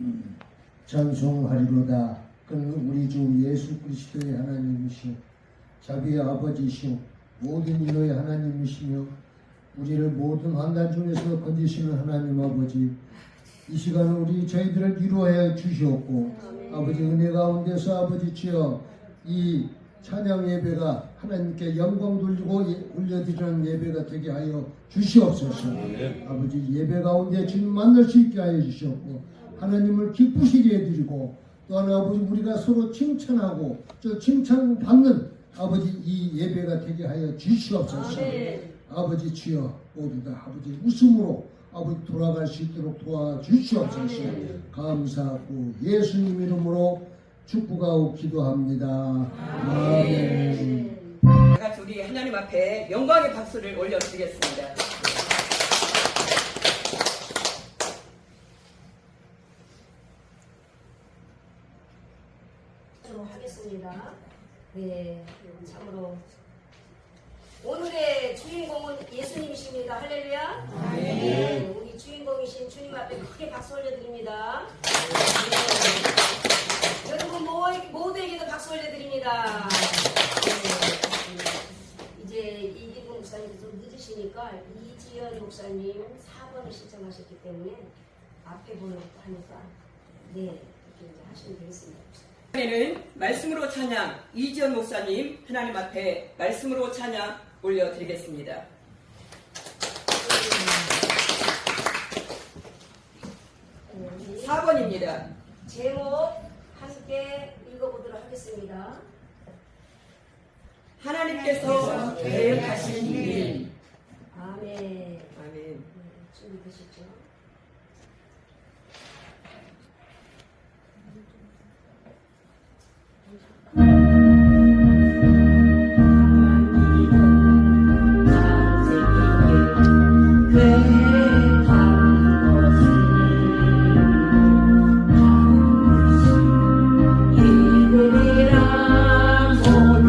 음, 찬송하리로다. 그는 우리 주 예수 그리스도의 하나님이시오. 자비의 아버지시오. 모든 인로의 하나님이시며 우리를 모든 환난 중에서 건지시는 하나님 아버지. 이 시간 우리 저희들을 위로하여 주시옵고 아버지 은혜 가운데서 아버지 주여 이 찬양 예배가 하나님께 영광 돌리고 예- 올려드리는 예배가 되게 하여 주시옵소서. 아버지 예배 가운데 주님 만날 수 있게 하여 주시옵고 하나님을 기쁘시게 해드리고 또한 아버지 우리가 서로 칭찬하고 저 칭찬 받는 아버지 이 예배가 되게 하여 주시옵소서. 아버지 주여 모두 다 아버지 웃음으로 아버지 돌아갈 수 있도록 도와주시옵소서. 감사하고 예수님 이름으로 축복하고 기도합니다. 아멘. 다 같이 우리 하나님 앞에 영광의 박수를 올려드리겠습니다. 하도록 하겠습니다. 네, 참으로 오늘의 주인공은 예수님이십니다. 할렐루야. 네, 우리 주인공이신 주님 앞에 크게 박수 올려드립니다. 네. 여러분 모- 모두에게도 박수 올려드립니다. 네. 이제 이기분 목사님 좀 늦으시니까 이지연 목사님 4번을 신청하셨기 때문에 앞에 보려고 하니까 네 이렇게 이제 하시면 되겠습니다. 이번에는 말씀으로 찬양 이지연 목사님 하나님 앞에 말씀으로 찬양 올려드리겠습니다. 네. 4번입니다. 제목 함께 읽어보도록 하겠습니다. 하나님께서 계획하신 일. 아멘. 아멘. 네, 준비되셨죠? 네,